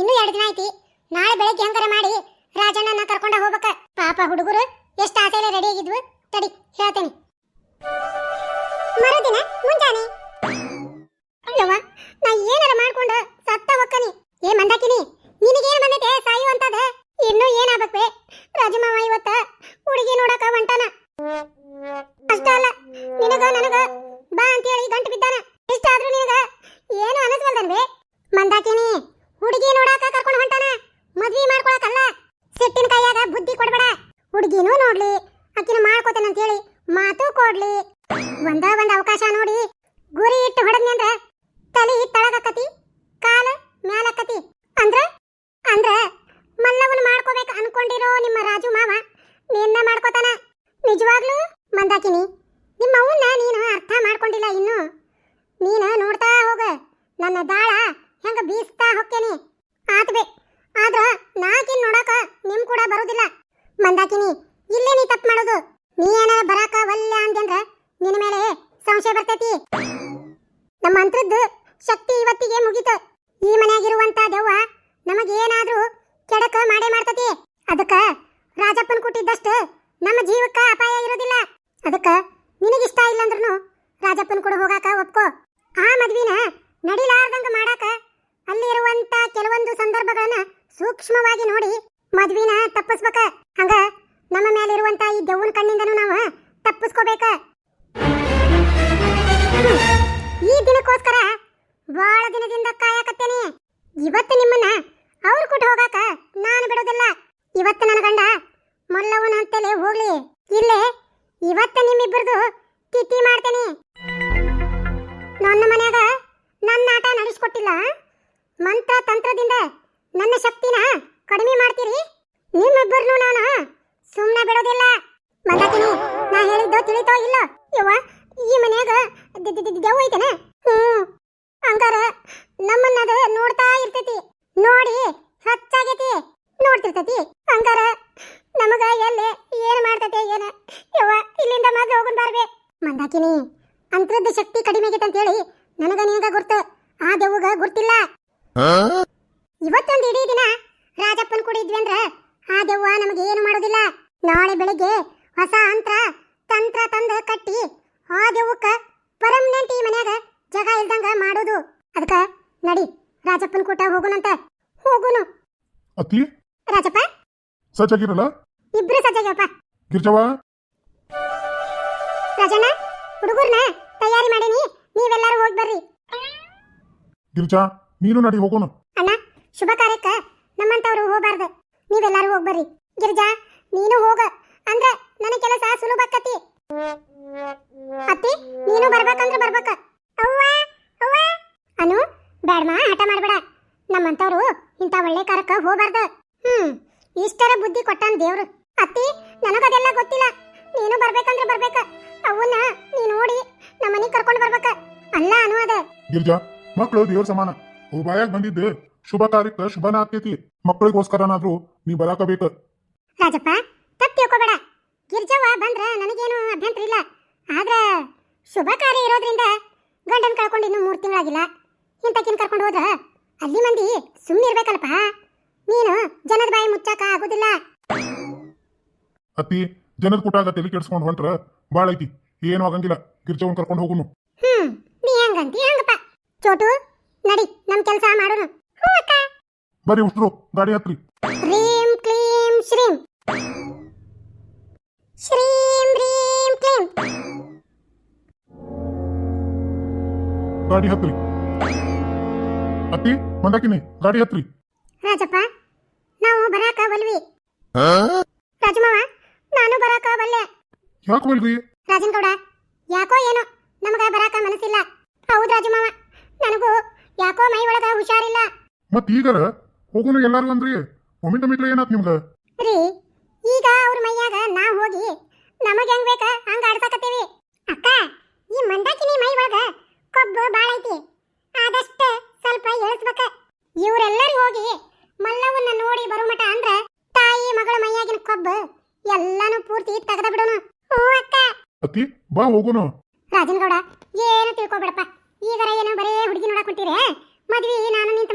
ಇನ್ನೂ ಎರಡು ದಿನ ಐತಿ ನಾಳೆ ಬೆಳಗ್ಗೆ ಹೆಂಗಾರ ಮಾಡಿ ರಾಜಣ್ಣನ ಕರ್ಕೊಂಡ ಹೋಗ್ಬೇಕ. ಪಾಪ ಹುಡುಗರು ಎಷ್ಟು ಆಸೆಲೆ ರೆಡಿ ಆಗಿದ್ವು. ತಡಿ, ಹೇಳ್ತೇನೆ. ಮರುದಿನ ಮುಂಜಾನೆ. ಅಯ್ಯವ್ವ, ನಾ ಏನಾರ ಮಾಡ್ಕೊಂಡ ಮಾಡ್ಕೊಳಕಲ್ಲ ಸಿಟ್ಟಿನ ಕೈಯಾಗ ಬುದ್ಧಿ ಕೊಡ್ಬೇಡ. ಹುಡುಗಿನೂ ನೋಡ್ಲಿ ಅಕ್ಕಿನ ಮಾಡ್ಕೋತೇನೆ ಅಂತೇಳಿ ಮಾತು ಕೊಡ್ಲಿ. ಒಂದ ಒಂದ್ ಅವಕಾಶ ನೋಡಿ, ಗುರಿ ಇಟ್ಟು ಹೊಡೆದ್ನಿ ಅಂದ್ರ ತಲಿ ತಳಗಕ್ಕತಿ ಕಾಲ ಮ್ಯಾಲಕ್ಕತಿ ಅಂದ್ರ ಅಂದ್ರ ಮಲ್ಲವನ್ ಮಾಡ್ಕೋಬೇಕು ಅನ್ಕೊಂಡಿರೋ ನಿಮ್ಮ ರಾಜು ಮಾವ ನಿನ್ನ ಮಾಡ್ಕೋತಾನ. ನಿಜವಾಗ್ಲೂ ಮಂದಾಕಿನಿ ನಿಮ್ಮ ಅವನ್ನ ನೀನು ಅರ್ಥ ಮಾಡ್ಕೊಂಡಿಲ್ಲ ಇನ್ನು. ನೀನ ನೋಡ್ತಾ ಹೋಗ, ನನ್ನ ದಾಳ ಹೆಂಗ ಬೀಸ್ತಾ ಹೋಗ್ತೇನೆ. ಆತ್ಬೆ. ಆದ್ರ ನಾಕಿನ್ ನೋಡಾಕ ನಿಮ್ ಕೂಡ ಬರುದಿಲ್ಲ. ಮಂದಾಕಿನಿ, ಇಲ್ಲೇ ನೀ ತಪ್ಪು ಮಾಡೋದು. ನೀ ಏನ ಬರಾಕ ವಲ್ಲ ಅಂದ್ರ ನಿನ್ನ ಮೇಲೆ ಸಂಶಯ ಬರ್ತೈತಿ. ನಮ್ಮ ಅಂತ್ರದ್ದು ಶಕ್ತಿ ಇವತ್ತಿಗೆ ಮುಗೀತು. ಈ ಮನೆಯಾಗಿರುವಂತ ದೆವ್ವ ನಮಗೇನಾದ್ರೂ ಕೆಡಕ ಮಾಡೇ ಮಾಡ್ತತಿ. ಅದಕ್ಕ ರಾಜಪ್ಪನ್ ಕೊಟ್ಟಿದ್ದಷ್ಟು ನಮ್ಮ ಜೀವಕ್ಕ ಅಪಾಯ ಇರೋದಿಲ್ಲ. ಅದಕ್ಕ ನಿನಗಿಷ್ಟ ಇಲ್ಲ ಅಂದ್ರೂ ರಾಜಪ್ಪನ್ ಕೂಡ ಹೋಗಾಕ ಒಪ್ಕೋ. ಆ ಮದ್ವಿನ ನಡಿಲಾರ್ದಂಗ ಮಾಡಾಕ ಅಲ್ಲಿರುವಂತ ಕೆಲವೊಂದು ಸೂಕ್ಷ್ಮವಾಗಿ ನೋಡಿ ಮದ್ವಿನ ತಪ್ಪಿಸ್ಬೇಕ. ಹಂಗ ನಮ್ಮ ಮೇಲಿರುವಂತ ಈ ದೆವ್ವನ ಕಣ್ಣಿಂದನೂ ನಾವು ತಪ್ಪಿಸ್ಕೋಬೇಕ. ಈ ದಿನಕ್ಕೋಸ್ಕರ ಬಹಳ ದಿನದಿಂದ ಕಾಯಕತ್ತೇನೆ. ಇವತ್ತು ನಿಮ್ಮನ್ನ ಅವ್ರ ಕೊಟ್ಟು ಹೋಗಾಕ ನಾನು ಬಿಡೋದಿಲ್ಲ. ಇವತ್ತು ನನ್ನ ಗಂಡ ಮಲ್ಲವನ ಅಂತಲೇ ಹೋಗ್ಲಿ. ಇಲ್ಲೇ ಇವತ್ತು ನಿಮ್ಮಿಬ್ಬರದು ತಿಥಿ ಮಾಡ್ತೇನೆ. ನನ್ನ ಮನ್ಯಾಗ ನನ್ನ ಆಟ ನಡೆಸ್ಕೊಟ್ಟಿಲ್ಲ. ಮಂತ್ರ ತಂತ್ರದಿಂದ ನನ್ನ ಶಕ್ತಿನ ಕಡಿಮೆ ಮಾಡ್ತೀರಿ? ನಿಮ್ಮಿಬ್ಬರನ್ನು ನಾನು ಸುಮ್ಮನೆ ಬಿಡೋದಿಲ್ಲ. ಮಂದಾಕಿನಿ ನಾ ಹೇಳಿದ್ದು ತಿಳಿತೋ ಇಲ್ಲ? ಯವ್ವ, ಈ ಮನ್ಯಾಗ ದೆವ್ವ ಐತನ? ಹ್ಞೂ ಹಂಗಾರ ನಮ್ಮನ್ನದ ನೋಡ್ತಾ ಇರ್ತೈತಿ. ನೋಡಿ ಹಚ್ಚಾಗೈತಿ. ನೋಡ್ತಿರ್ತೈತಿ. ಹಂಗಾರ ನಮಗ ಎಲ್ಲಿ ಏನ್ ಮಾಡ್ತೈತೆ ಏನ? ಯವ್ವ, ಇಲ್ಲಿಂದ ಮಾತ್ರ ಹೋಗುನ್ ಬಾರ್ಬೆ. ಮಂದಾಕಿನಿ ಅಂತರದ ಶಕ್ತಿ ಕಡಿಮೆ ಆಗೈತೆ ಅಂತೇಳಿ ನನಗ ನಿನಗ ಗುರ್ತು. ಆ ದೆವ್ವಗ ಗುರ್ತಿಲ್ಲ. ಇವತ್ತೊಂದು ಇಡೀ ದಿನ ರಾಜಪ್ಪನ್ ಕುಡಿದ್ವಿ ಅಂದ್ರ ಆ ದೆವ್ವ ನಮಗೆ ಏನು ಮಾಡೋದಿಲ್ಲ. ನಾಳೆ ಬೆಳಿಗ್ಗೆ ಹೊಸ ಅಂತ್ರ ತಂತ್ರ ತಂದ ಕಟ್ಟಿ ಆ ದೆವ್ವಕ್ಕ ಪರ್ಮನೆಂಟ್ ಈ ಮನ್ಯಾಗ ಜಗ ಇಲ್ದಂಗ ಮಾಡೋದು. ಅದಕ್ಕ ನಡಿ ರಾಜಪ್ಪನ್ ಕೂಟ ಹೋಗುನಂತ. ಹೋಗುನು. ಅತ್ತಿ ರಾಜಪ್ಪ? ಸಜ್ಜಾಗಿರಲ್ಲ? ಇಬ್ರು ಸಜ್ಜಾಗ್ಯಪ್ಪ ಗಿರ್ಜವ? ರಾಜಣ್ಣ ಹುಡುಗರ್ನ ತಯಾರಿ ಮಾಡೀನಿ. ನೀವೆಲ್ಲರೂ ಹೋಗಿ ಬರ್ರಿ. ಗಿರ್ಜಾ ನೀನು ನಡಿ ಹೋಗೋಣ ಅಣ್ಣ ಶುಭ ಕಾರ್ಯಕ್ಕ ನಮ್ಮಂತವ್ರು ಹೋಗ್ಬಾರ್ದು. ನೀವೆಲ್ಲಾರು ಹೋಗ್ಬರ್ರಿ. ಗಿರ್ಜಾ, ನೀನು ಹೋಗ. ಅಂದ್ರ ನನ್ನ ಕೆಲಸ ಸುಲಭ ಅತ್ತಿ, ನೀನು ಬರ್ಬೇಕಂದ್ರ ಬರ್ಬೇಕ. ಅವ್ವ ಅವ್ವ. ಅನು, ಬ್ಯಾಡ್ಮ ಹಠ ಮಾಡ್ಬೇಡ. ನಮ್ಮಂತವ್ರು ಇಂಥ ಒಳ್ಳೆ ಕಾರಕ್ಕ ಹೋಗ್ಬಾರ್ದ. ಹ್ಮ್, ಇಷ್ಟರ ಬುದ್ಧಿ ಕೊಟ್ಟಾನ ದೇವ್ರು. ಅತ್ತಿ, ನನಗದೆಲ್ಲ ಗೊತ್ತಿಲ್ಲ. ನೀನು ಬರ್ಬೇಕಂದ್ರ ಬರ್ಬೇಕ. ಅವನ್ನ ನೀ ನೋಡಿ ನಮ್ಮನಿಗೆ ಕರ್ಕೊಂಡು ಬರ್ಬೇಕ. ಅಲ್ಲ ಅನು ಅದ. ಗಿರ್ಜಾ ಮಕ್ಕಳು ದೇವ್ರ ಸಮಾನ. ಉಪಾಯ ಬಂದಿದ್ದು. ಶುಭ ಕಾರ್ಯಕ್ಕೆ ಶುಭನ ಆಗ್ತೈತಿ ಮಕ್ಕಳಿಗೋಸ್ಕರನಾದ್ರೂ ನೀ ಬರಾಕಬೇಕ. ರಾಜಪ್ಪ ತಪ್ಪು ತಿಳ್ಕೊಬೇಡ. ಗಿರ್ಜವ್ವ ಬಂದ್ರ ನನಗೇನು ಅಭ್ಯಂತರ ಇಲ್ಲ. ಆದ್ರ ಶುಭ ಕಾರ್ಯ ಇರೋದ್ರಿಂದ ಗಂಡನ್ ಕಳ್ಕೊಂಡು ಇನ್ನೂ ಮೂರು ತಿಂಗಳಾಗಿಲ್ಲ. ಇಂತಕಿನ್ ಕರ್ಕೊಂಡು ಹೋದ್ರ ಅಲ್ಲಿ ಮಂದಿ ಸುಮ್ಮನೆ ಇರ್ಬೇಕಲ್ಪ ನೀನು ಜನದ ಬಾಯಿ ಮುಚ್ಚಾಕ ಆಗೋದಿಲ್ಲ. ಅತ್ತಿ ಜನದ ಕುಟಾಗ ತಲೆ ಕೆಡ್ಸ್ಕೊಂಡು ಹೊಂಟ್ರ ಬಾಳ ಐತಿ. ಏನು ಆಗಂಗಿಲ್ಲ. ಗಿರ್ಜವನ್ ಕರ್ಕೊಂಡು ಹೋಗುನು. ಹ್ಮ್ ನೀ ಹೆಂಗಂತಿ ಹೆಂಗಪ್ಪ. ಚೋಟು ನಡಿ ನಮ್ ಕೆಲಸ ಮಾಡೋಣ. ಬರ್ರಿ ಉಷ್ಟ್ರು ಗಾಡಿ ಹತ್ರಿ. ರೀಂ ಕ್ಲೀಂ ಶ್ರೀಂ ಶ್ರೀಂ ರೀಂ ಕ್ಲೀಂ ಗಾಡಿ ಹತ್ರಿ. ಅತ್ತಿ ಮಂದಾಕಿನಿ ಗಾಡಿ ಹತ್ರಿ. ರಾಜಪ್ಪ ನಾವು ಬರಾಕ ಬಲ್ವಿ. ರಾಜಮಾವ ನಾನು ಬರಾಕ ಬಲ್ಲೆ. ಯಾಕೆ ಬಲ್ರಿ? ರಾಜನ್ ಗೌಡ ಯಾಕೋ ಏನೋ ನಮಗ ಬರಾಕ ಮನಸ್ಸಿಲ್ಲ ಹೌದು ರಾಜಮಾವ ನನಗೂ ಯಾಕೋ ಮೈ ಒಳಗ ಹುಷಾರಿಲ್ಲ ಮತ್ ಈಗರ ಹೋಗುನು ಎಲ್ಲಾರು ಅಂದ್ರಿ? ಒಮ್ಮಿಂದ ಮಿಟ್ಲ ಏನಾತ್ ನಿಮ್ಗ? ರೀ ಈಗ ಅವ್ರ ಮೈಯಾಗ ನಾ ಹೋಗಿ ನಮಗ್ ಹೆಂಗ್ ಬೇಕ ಹಂಗ ಆಡ್ಸಾಕತ್ತೀವಿ. ಅಕ್ಕ ಈ ಮಂದಾಕಿನಿ ಮೈ ಒಳಗ ಕೊಬ್ಬು ಬಾಳ ಐತಿ. ಆದಷ್ಟ ಸ್ವಲ್ಪ ಇಳಿಸ್ಬೇಕ ಇವ್ರೆಲ್ಲರೂ ಹೋಗಿ ಮಲ್ಲವನ್ನ ನೋಡಿ ಬರೋ ಮಠ ಅಂದ್ರ ತಾಯಿ ಮಗಳ ಮೈಯಾಗಿನ ಕೊಬ್ಬು ಎಲ್ಲಾನು ಪೂರ್ತಿ ತೆಗೆದ ಬಿಡೋಣ ಹ್ಞೂ ಅಕ್ಕ. ಅತ್ತಿ ಬಾ ಹೋಗುನು. ರಾಜನ್ ಗೌಡ ಏನು ತಿಳ್ಕೊಬೇಡಪ್ಪ. ಈಗರ ಏನೋ ಬರೇ ಹುಡುಗಿ ನೋಡಕ್ ಹೊಂಟಿರೆ ಮದ್ವಿ ನಾನು ನಿಂತು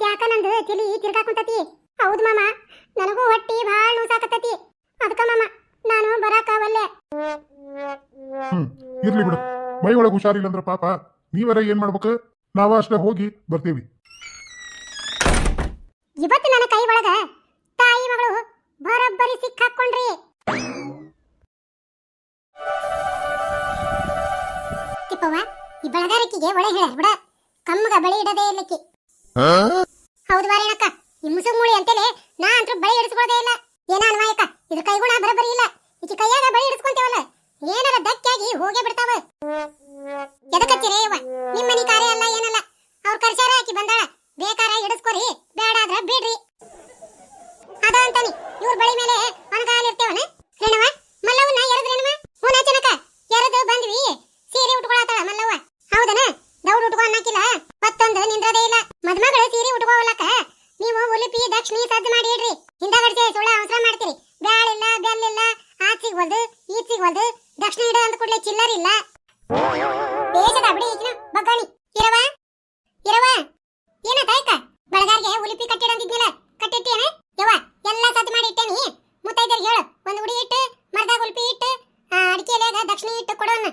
ಇವತ್ತು ಯಾಕ ನಂದು ತಲಿ ತಿರ್ಗಾಕುಂತತಿ ಹೌದು ಮಾಮ ನನಗೂ ಹೊಟ್ಟಿ ಭಾಳ ನೋಸಾಕತ್ತತಿ ಅದಕ್ಕ ಮಾಮ ನಾನು ಬರಾಕ ಒಲ್ಲೆ. ಹ್ಮ್ ಇರ್ಲಿ ಬಿಡು. ಮೈ ಒಳಗೆ ಹುಷಾರಿಲ್ಲ ಅಂದ್ರ ಪಾಪ ನೀವರ ಏನ್ ಮಾಡ್ಬೇಕು? ನಾವ ಅಷ್ಟೇ ಹೋಗಿ ಬರ್ತೀವಿ. ಇವತ್ತು ನನ್ನ ಕೈ ಒಳಗ ತಾಯಿ ಮಗಳು ಬರೋಬ್ಬರಿ ಸಿಕ್ಕಾಕೊಂಡ್ರಿ. ತಿಪ್ಪವ್ವ ಈ ಬೆಳಗಾರಿಕೆಗೆ ಒಳೆ ಹೇಳ ಬಿಡ. ಕಮ್ಮಗ ಬಳಿ ಇಡದೇ ಇರ್ಲಿಕ್ಕೆ. ಹೌದು ಬಾರೇನಕ್ಕ ಈ ಮುಸುಗ್ ಮೂಳಿ ಅಂತೇಳಿ ನಾ ಅಂತೂ ಬಳಿ ಇಡಿಸ್ಕೊಳ್ಳೋದೇ ಇಲ್ಲ. ಏನ ಅನ್ವಾಯಕ ಇದ್ರ ಕೈಗುಣ ಬರಬರಿ ಇಲ್ಲ. ಈಕಿ ಕೈಯಾಗ ಬಳಿ ಇಡಿಸ್ಕೊಂತೇವಲ್ಲ. ಏನಾರ ದಕ್ಕಾಗಿ ಹೋಗೇ ಬಿಡ್ತಾವ. ಎದಕತ್ತೀರಿ ಇವ ನಿಮ್ಮ ಮನಿ ಕಾರ್ಯ ಅಲ್ಲ ಏನಲ್ಲ ಅವ್ರ ಕರ್ಸಾರ ಆಕಿ ಬಂದಾಳ ಬೇಕಾರ ಇಡಿಸ್ಕೊರಿ ಬೇಡ ಆದ್ರ ಬಿಡ್ರಿ ಅದ ಅಂತಾನಿ ಇವ್ರ ಬಳಿ ಮೇಲೆ ಒಣಗಾಲ್ ಇರ್ತೇವನ ರೇಣವ ಮಲ್ಲವನ್ನ ಎರದ್ ರೇಣವ ಹೂನ ಜನಕ ಎರದ್ ಬಂದ್ವಿ ಸೀರೆ ಉಟ್ಕೊಳತಾಳ ಮಲ್ಲವ್ವ ಹೌದನ ದೌಡ್ ಉಟ್ಕೊ ಅನ್ನಕಿಲ್ಲ ಮತ್ತೊಂದು ನಿಂದ್ರದೇ ಇಲ್ಲ ಮದ್ಮಗಳು ಸೀರೆ ಉಟ್ಕೋಲಕ್ಕ ನೀವು ಉಲಿಪಿ ದಕ್ಷಿಣಿ ಸಜ್ಜು ಮಾಡಿ ಇಡ್ರಿ. ಹಿಂದಗಡೆ ಸುಳ್ಳ ಅವಸರ ಮಾಡ್ತೀರಿ. ಬ್ಯಾಳಿಲ್ಲ ಬೆಲ್ಲಿಲ್ಲ ಆಚ್ ಸಿಗ್ವಲ್ದು ಈಚ್ ಸಿಗ್ವಲ್ದು ದಕ್ಷಿಣ ಇಡ ಅಂದ ಕೂಡಲೇ ಚಿಲ್ಲರ್ ಇಲ್ಲ. ಬೇಜದ ಬಿಡಿ ಈಗಿನ ಬಗ್ಗಾಣಿ. ಇರವ ಇರವ ತಾಯಕ? ಬೆಳಗಾರ್ಗೆ ಉಲಿಪಿ ಕಟ್ಟಿಡಂದಿದ್ನಿಲ್ಲ ಕಟ್ಟಿಟ್ಟೇನೆ? ಯವ್ವ, ಎಲ್ಲ ಸದ್ದು ಮಾಡಿ ಇಟ್ಟೇನಿ ಮುತ್ತೈದರಿಗೆ ಹೇಳು. ಒಂದು ಉಡಿ ಇಟ್ಟು ಮರದಾಗ ಉಲ್ಪಿ ಇಟ್ಟು ಅಡಿಕೆ ಎಲೆಯಾಗ ದಕ್ಷಿಣ ಇಟ್ಟು ಕೊಡೋಣ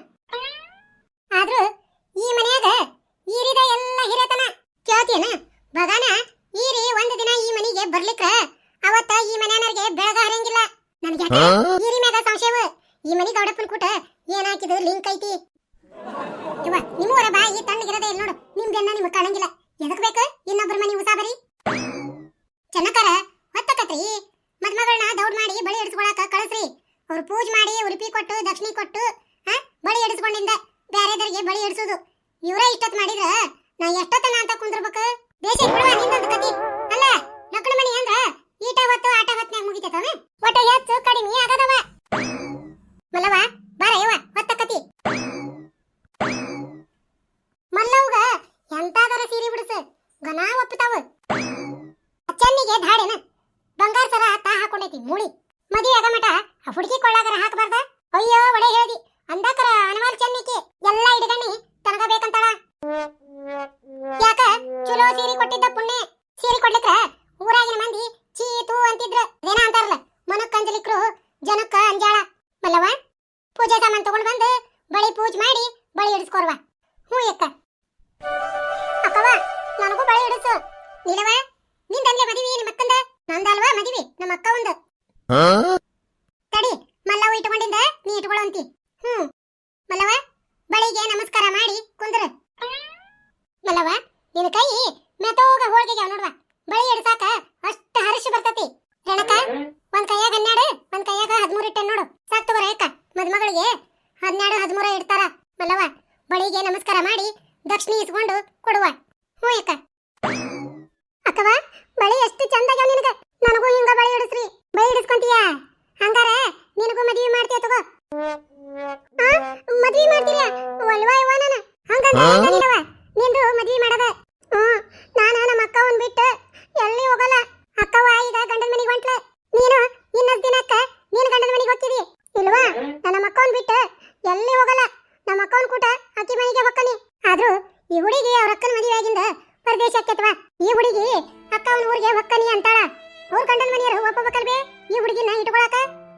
ಆದ್ರೂ ಈ ಮನ್ಯಾಗ ಈರಿದ ಎಲ್ಲ ಹಿರೇತನ ಕೇಳ್ತೀನ ಬಗಾನ ಈರಿ ಒಂದು ದಿನ ಈ ಮನೆಗೆ ಬರ್ಲಿಕ್ರ ಅವತ್ತ ಈ ಮನ್ಯಾನವ್ರಿಗೆ ಬೆಳಗ ಹರಂಗಿಲ್ಲ ಈರಿ ಮ್ಯಾಗ ಸಂಶಯವ ಈ ಮನಿ ಗೌಡಪ್ಪನ ಕೂಟ ಏನಾಕಿದು ಲಿಂಕ್ ಐತಿ. ಇವ ನಿಮ್ಮೂರ ಬಾಯಿ ತಣ್ಣಗಿರದೇ ಇಲ್ಲ ನೋಡು. ನಿಮ್ ಬೆನ್ನ ನಿಮ್ಗೆ ಕಾಣಂಗಿಲ್ಲ. ಎದಕ್ ಬೇಕು? ಇನ್ನೊಬ್ಬರ ಮನಿ ಉಸಾಬರಿ ಚೆನ್ನಕರ ಹೊತ್ತಕತ್ರಿ. ಮದ್ಮಗಳನ್ನ ದೌಡ್ ಮಾಡಿ ಬಳಿ ಹಿಡಿಸ್ಕೊಳಕ ಕಳಿಸ್ರಿ. ಅವ್ರು ಪೂಜೆ ಮಾಡಿ ಉಡುಪಿ ಕೊಟ್ಟು, ದಕ್ಷಿಣಿ ಕೊಟ್ಟು, ಹಾ, ಬಳಿ ಹಿಡಿಸ್ಕೊಂಡಿಂದ ಬೇರೆದರಿಗೆ ಬಳಿ ಹಿಡಿಸೋದು ಇವರೇ ಇಷ್ಟೊತ್ ಮಾಡಿದ್ರ ನಾ ಎಷ್ಟೊತ್ತನ ಅಂತ ಕುಂದಿರ್ಬೇಕು? ದೇಶ ತಾ ಹಾಕೊಂಡೈತಿ ಮೂಳಿ ಮದಿ ಅದ ಮಟ ಆ ಹುಡುಗಿ ಕೊಳ್ಳಾಗರ ಹಾಕಬಾರ್ದ? ಅಯ್ಯೋ, ಒಡೆ ಹೇಳಿ ಅಂದಾಕರ ಅನವಾಲ್ ಚೆನ್ನಿಕೆ ಎಲ್ಲ ಹಿಡ್ಗಣ್ಣಿ ತನಗ ಬೇಕಂತಾಳ ಯಾಕ? ಚಲೋ ಸೀರಿ ಕೊಟ್ಟಿದ್ದ ಪುಣ್ಯ. ಸೀರಿ ಕೊಡ್ಲಿಕ್ಕ ಊರಾಗಿನ ಮಂದಿ ಚೀತು ಅಂತಿದ್ರ. ಏನ ಅಂತಾರಲ್ಲ ಮನಕ್ಕ ಅಂಜಲಿಕ್ರು ಜನಕ್ಕ ಅಂಜಾಳ. ಮಲ್ಲವ ಪೂಜೆ ಸಾಮಾನು ತಗೊಂಡ್ ಬಂದು ಬಳಿ ಪೂಜೆ ಮಾಡಿ ಬಳಿ ಇಡಿಸ್ಕೊರ್ವ ಹ್ಞೂ ಯಕ್ಕ ಅಕ್ಕವ ನನಗೂ ಬಳಿ ಇಡಿಸು. ನೀಲವ ನಿಂದಲ್ಲೇ ಮದುವೆ ನಿಮ್ಮ ಅಕ್ಕಂದ? ನಂದಲ್ವಾ ಮದಿವಿ ನಮ್ಮ ಅಕ್ಕ ಒಂದು. ತಡಿ ಮಲ್ಲವ ಇಟ್ಕೊಂಡಿಂದ ನೀ ಇಟ್ಕೊಳ್ಳಂತಿ ಹ್ಮ್. ಮಲ್ಲವ ಬಳಿಗೆ ನಮಸ್ಕಾರ ಮಾಡಿ ಕುಂದ್ರ. ಮಲ್ಲವ ನಿನ್ನ ಕೈ ಮೆತೋಗ ಹೋಳಿಗೆ ನೋಡ್ವ. ಬಳಿ ಎಡ್ಸಾಕ ಅಷ್ಟ ಹರ್ಷ ಬರ್ತತಿ. ರೇಣಕ ಒಂದ್ ಕೈಯಾಗ ಹನ್ನೆರಡು ಒಂದ್ ಕೈಯಾಗ ಹದಿಮೂರು ಇಟ್ಟೆ ನೋಡು. ಸಾಕ್ ತಗೋರ ಅಕ್ಕ ಮದ್ಮಗಳಿಗೆ. ಹನ್ನೆರಡು ಹದಿಮೂರ ಇಡ್ತಾರ. ಮಲ್ಲವ ಬಳಿಗೆ ನಮಸ್ಕಾರ ಮಾಡಿ ದಕ್ಷಿಣ ಇಸ್ಕೊಂಡು ಕೊಡುವ. ಹ್ಞೂ ಅಕ್ಕ. ಅಕ್ಕವ ಬಳಿ ಎಷ್ಟು ನನ್ನ ನಮ್ಮ ಅಕ್ಕವನ್ ಬಿಟ್ಟು ಎಲ್ಲಿ ಹೋಗಲ್ಲ? ನಮ್ಮ ಅಕ್ಕವನ್ ಕೂಟ ಅಕ್ಕಿ ಮನೆಗೆ ಹೊಕ್ಕನಿ ಆದ್ರೂ ಈ ಹುಡುಗಿ ಅವ್ರ ಅಕ್ಕನ ಮದುವೆ ಆಗಿಂದ ಪರದೇಶಕ್ಕೆತ್ವ ಈ ಹುಡುಗಿ ಅಕ್ಕ ಅವನ ಊರಿಗೆ ಹೊಕ್ಕನಿ ಅಂತಾಳ. ಅವ್ರ ಗಂಡನ ಮನೆಯವರು ಒಪ್ಪಬೇಕಲ್ವೇ ಈ ಹುಡುಗಿನ ಇಟ್ಕೊಳಕ?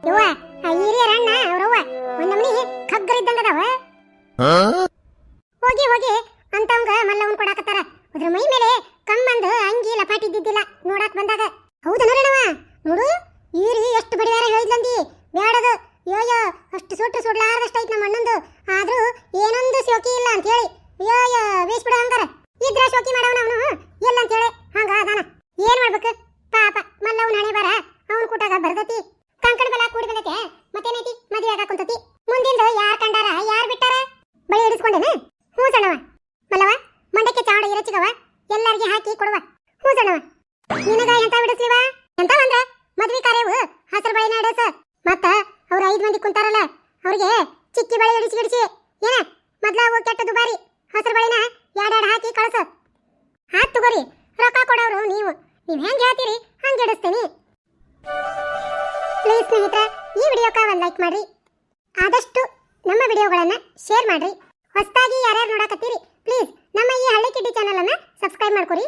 ಯವ್ವ ಆ ಹಿರಿಯರ ಅಣ್ಣ ಅವ್ರವ್ವ ಒಂದಮ್ನಿ ಖಗ್ಗರ ಇದ್ದಂಗದವ ಹೋಗಿ ಹೋಗಿ ಅಂತವಂಗ ಮಲ್ಲವನ್ ಕೊಡಾಕತ್ತಾರ. ಅದ್ರ ಮೈ ಮೇಲೆ ಕಮ್ಮಂದು ಅಂಗಿ ಲಪಾಟಿ ಇದ್ದಿದ್ದಿಲ್ಲ ನೋಡಾಕ್ ಬಂದಾಗ. ಹೌದ ನೋಡಣವ ನೋಡು ಈರಿ ಎಷ್ಟು ಬಡಿದಾರ ಹೇಳಿದ್ಲಂದಿ. ಯೋ ಅಷ್ಟು ಸುಟ್ಟು ಐತೆ ನಮ್ಮ ಅಣ್ಣಂದು. ಆದರೂ ಏನೊಂದು ಶೋಕಿ ಇಲ್ಲ ಅಂತ ಹೇಳಿ ಅಯ್ಯೋಯ್ಯೋ ಬೇಸ್ ಬಿಡ ಹಂಗಾರ. ಇದ್ರ ಶೋಕಿ ಮಾಡವನ ಅವನು. ಇಲ್ಲ ಅಂತ ಹೇಳಿ ಹಂಗ ಅದಾನ ಏನ್ ಮಾಡ್ಬೇಕು ಪಾಪ ಮಲ್ಲವನ್ ಹಣೆ ಬರ ಅವನ್ ಕೂಟಾಗ ಬರ್ದತಿ ಕಂಕಣ ಬಲ ಕೂಡಿ ಬಂದತೆ ಮತ್ತೇನೈತಿ ಮದುವೆ ಆಗ ಕುಂತತಿ ಮುಂದಿಂದ ಯಾರ್ ಕಂಡಾರ ಯಾರ್ ಬಿಟ್ಟಾರ ಬಳಿ ಹಿಡಿಸ್ಕೊಂಡೇನ ಹ್ಞೂ ಸಣ್ಣವ ಮಲ್ಲವ ಮಂಡಕ್ಕೆ ಚಾಡ ಇರಚಿಗವ ಎಲ್ಲರಿಗೆ ಹಾಕಿ ಕೊಡುವ ಹ್ಞೂ ಸಣ್ಣವ ನಿನಗ ಎಂತ ಬಿಡಿಸ್ಲಿವ ಎಂತ ಅಂದ್ರ ಮದ್ವೆ ಕಾರ್ಯವು ಹಸರು ಬಳಿ ನಡೆಸ ಮತ್ತ ಅವ್ರ ಐದ್ ಮಂದಿ ಕುಂತಾರಲ್ಲ ಅವ್ರಿಗೆ ಚಿಕ್ಕಿ ಬಳಿ ಹಿಡಿಸಿ ಹಿಡಿಸಿ ಏನ? ಮೊದ್ಲ ಅವು ಕೆಟ್ಟ ದುಬಾರಿ ಹಸರು ಬಳಿನ ಎರಡೆರಡು ಹಾಕಿ ಕಳಸ. ಹಾತ್ ತಗೋರಿ. ರೊಕ್ಕ ಕೊಡೋರು ನೀವು. ನೀವು ಹೆಂಗ್ ಹೇಳ್ತೀರಿ? ಹಂಗೆ ಹಿಡಿಸ್ತೀನಿ ಪ್ಲೀಸ್ ಸ್ನೇಹಿತರೆ, ಈ ವಿಡಿಯೋಕ್ಕೆ ಒಂದು ಲೈಕ್ ಮಾಡ್ರಿ. ಆದಷ್ಟು ನಮ್ಮ ವಿಡಿಯೋಗಳನ್ನ ಶೇರ್ ಮಾಡ್ರಿ. ಹೊಸದಾಗಿ ಯಾರ್ಯಾರು ನೋಡಕತ್ತೀರಿ ಪ್ಲೀಸ್ ನಮ್ಮ ಈ ಹಳ್ಳಿ ಕಿಡ್ಡಿ ಚಾನಲನ್ನು ಸಬ್ಸ್ಕ್ರೈಬ್ ಮಾಡ್ಕೊರಿ.